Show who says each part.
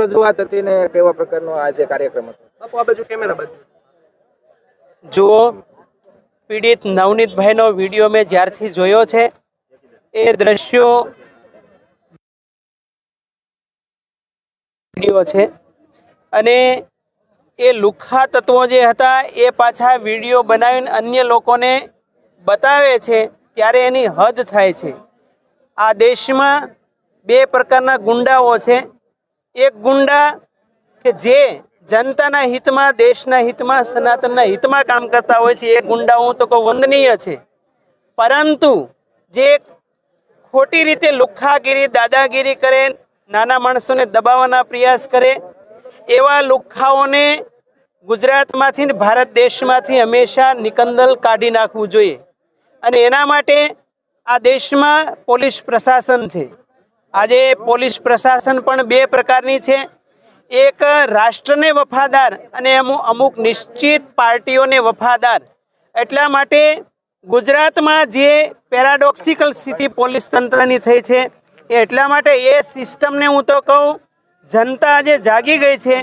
Speaker 1: રજૂઆત હતી ને કેવા પ્રકારનો આ જે કાર્યક્રમ હતો? બાપુ આ બાજુ કેમેરા બાજુ.
Speaker 2: જુઓ પીડિત નવનીતભાઈનો વીડિયો મેં જ્યારથી જોયો છે એ દ્રશ્યો વીડિયો છે. અને એ લુખ્ખા તત્વો જે હતા એ પાછા વીડિયો બનાવીને અન્ય લોકોને બતાવે છે ત્યારે એની હદ થાય છે. આ દેશમાં બે પ્રકારના ગુંડાઓ છે. એક ગુંડા કે જે જનતાના હિતમાં, દેશના હિતમાં, સનાતનના હિતમાં કામ કરતા હોય છે, એ ગુંડા હું તો કહું વંદનીય છે. પરંતુ જે ખોટી રીતે લુખ્ખાગીરી, દાદાગીરી કરે, નાના માણસોને દબાવવાના પ્રયાસ કરે, એવા લુખ્ખાઓને ગુજરાતમાંથી ને ભારત દેશમાંથી હંમેશા નિકંદલ કાઢી નાખવું જોઈએ. અને એના માટે આ દેશમાં પોલીસ પ્રશાસન છે. આજે પોલીસ પ્રશાસન પણ બે પ્રકારની છે. એક રાષ્ટ્રને વફાદાર અને અમુક અમુક નિશ્ચિત પાર્ટીઓને વફાદાર. એટલા માટે ગુજરાતમાં જે પેરાડોક્સિકલ સ્થિતિ પોલીસ તંત્રની થઈ છે, એ એટલા માટે એ સિસ્ટમને હું તો કહું, જનતા આજે જાગી ગઈ છે.